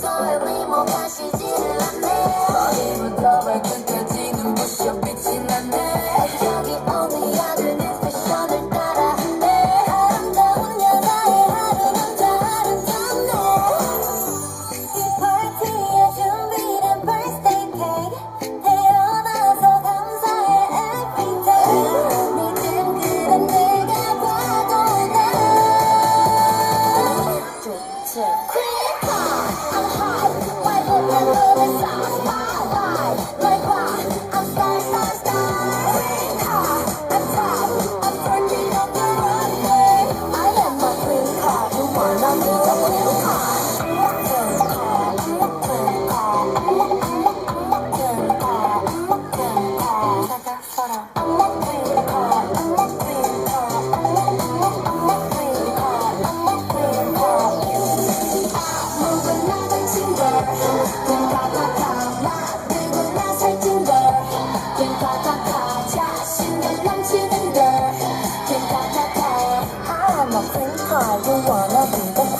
너의 미모가 시지를 않네. 머리부터 발끝까지는 부셔 빛이 나네. 여기 오는 야들 내 패션을 따라 한대 아름다운 여자의 하루는 다른 건데 이 파티에 준비된 birthday cake. 태어나서 감사해 everyday. 믿음 그런 내가 봐도 돼. 좋지. 好，我忘了你的。